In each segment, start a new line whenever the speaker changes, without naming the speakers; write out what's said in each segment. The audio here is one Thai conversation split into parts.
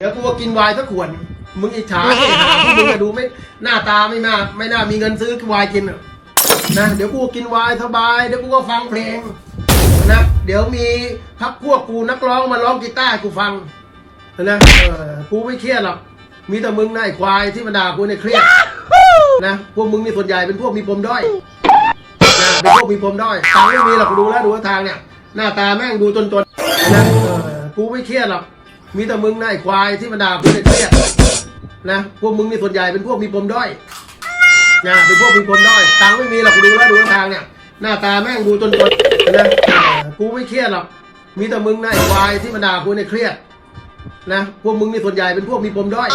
เดี๋ยวกูก็กินไวน์สักขวดมึงอิจฉาไอ้หาพวกมึงจะดูไม่หน้าตาไม่น่าไม่น่ามีเงินซื้อไวน์กินอะนะเดี๋ยวกูก็กินไวน์สบายเดี๋ยวกูก็ฟังเพลงนะเดี๋ยวมีพักพวกกูนักร้องมาร้องกีตาร์ให้กูฟังนะเออกูไม่เครียดหรอกมีแต่มึงนะไอ้ควายที่มาด่ากูเนี่ยเครียดนะพวกมึงนี่ส่วนใหญ่เป็นพวกมีปมด้อยนะเป็นพวกมีปมด้อยตังค์ไม่มีหรอกกูดูแล้วดูทางเนี่ย หน้าตาแม่งดูจนๆนะเออกูไม่เครียดหรอก มีแต่มึงนะไอ้ควายที่มาด่ากูเนี่ยเครียดนะพวกมึงนี่ส่วนใหญ่เป็นพวกมีปมด้อยนะเป็นพวกมีปมด้อยตังไม่มีหรอกกูดูแล้วดูทางเนี่ย หน้าตาแม่งดูจนๆนนะกูไม่เครียดหรอกมีแต่มึงนะไอ้ควายที่มาด่ากูเนี่ยเครียดนะพวกมึงนี่ส่วนใหญ่เป็นพวกมีปมด้อย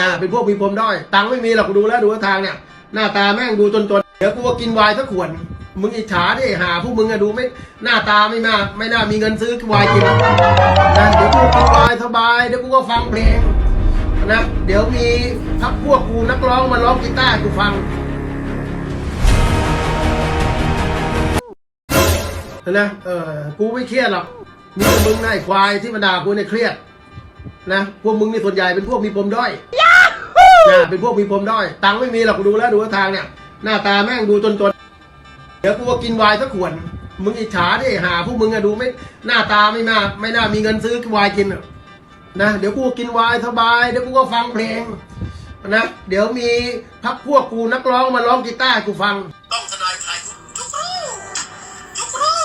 นะเป็นพวกมีปมด้อยตังไม่มีหรอกกูดูแล้วดูทางเนี่ย หน้าตาแม่งดูจนๆเดี๋ยวกูก็กินวน์สักขวด มึงอิจฉาดิหาพวกมึงอะดูไม่หน้าตาไม่น่าไม่น่ามีเงินซื้อไวน์กินนะเดี๋ยวกูกินไวน์สบายเดี๋ยวกูก็ฟังเพลงนะเดี๋ยวมีพักพวกกูนักร้องมาร้องกีตาร์ให้กูฟังนะเออกูไม่เครียดหรอกมีแต่มึงนะไอ้ควายที่มาด่ากูเนี่ยเครียดนะพวกมึงนี่ส่วนใหญ่เป็นพวกมีปมด้อยนะเป็นพวกมีปมด้อย ตังค์ไม่มีหรอกกูดูแล้วดูทางเนี่ย หน้าตาแม่งดูจนๆ เดี๋ยวกูก็กินไวน์สักขวดมึงอิจฉาดิหาพวกมึงอะดูไม่หน้าตาไม่น่าไม่น่ามีเงินซื้อไวน์กินอะนะเดี๋ยวกูกินไวน์สบายเดี๋ยวกูก็ฟังเพลงนะเดี๋ยวมีพักพวกกูนักร้องมาร้องกีตาร์กูฟัง
ต้องทนายไทยทุกรู้ทุกรู้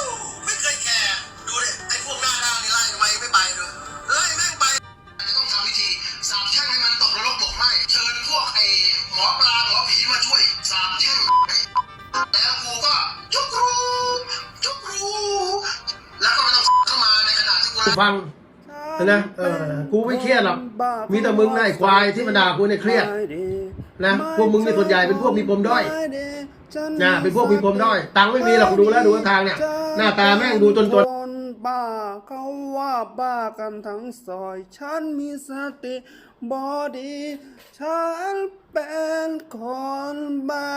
ไม่เคยแคร์ดูดิไอ้พวกหน้าด้านนี่ไล่ทำไมไม่ไปด้วยไล่แม่งไปต้องทำวิธีสาบแช่งให้มันตกนรกบกไหมเชิญพวกไอ้หมอปลาหมอผีมาช่วยสาบแช่ง แล้วกูก็ทุกรู้ทุกรู้แล้วก็ไม่ต้องเข้ามาในขณะที่กูไล่
ฟังนะเออกูไม่เครียดหรอกมีแต่มึงนะไอ้ควายที่มาด่ากูเนี่ยเครียดนะพวกมึงนี่ส่วนใหญ่เป็นพวกมีปมด้อยนะเป็นพวกมีปมด้อยตังค์ไม่มีหรอกกูดูแล้วดูทางเนี่ยหน้าตาแม่งดูจนๆ
คนบ้าเขาว่าบ้ากันทั้งซอย ฉันมีสติบอดี ฉันเป็นคนบ้า